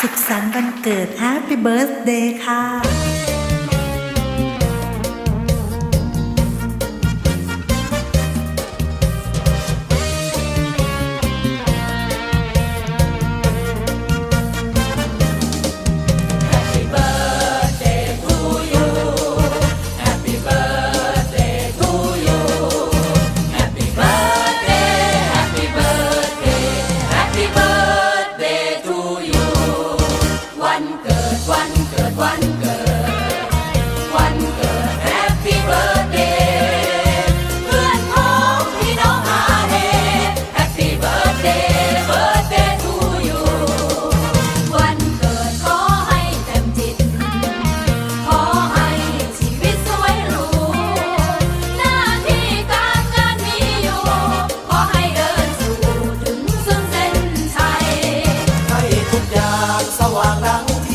สุขสันต์วันเกิด Happy Birthday ค่ะ ว่างดัง